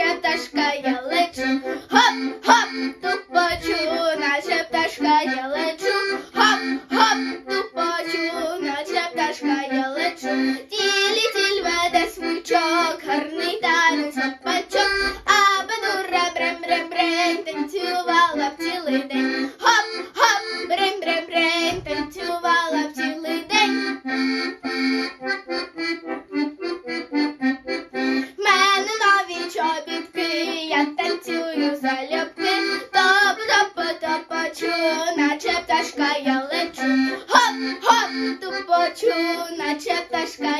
наче пташка я лечу, хоп, хоп, тут почу, наче пташка я лечу, хоп, хоп, тут почу, наче пташка я лечу, тілі тіль веде свучок, гарний танець пачок, аби дура брем брем брем танцювала б цілий день. залюбки, добро потопочу, наче пташка я лечу, Хоп, хоп, тупочу, наче пташка.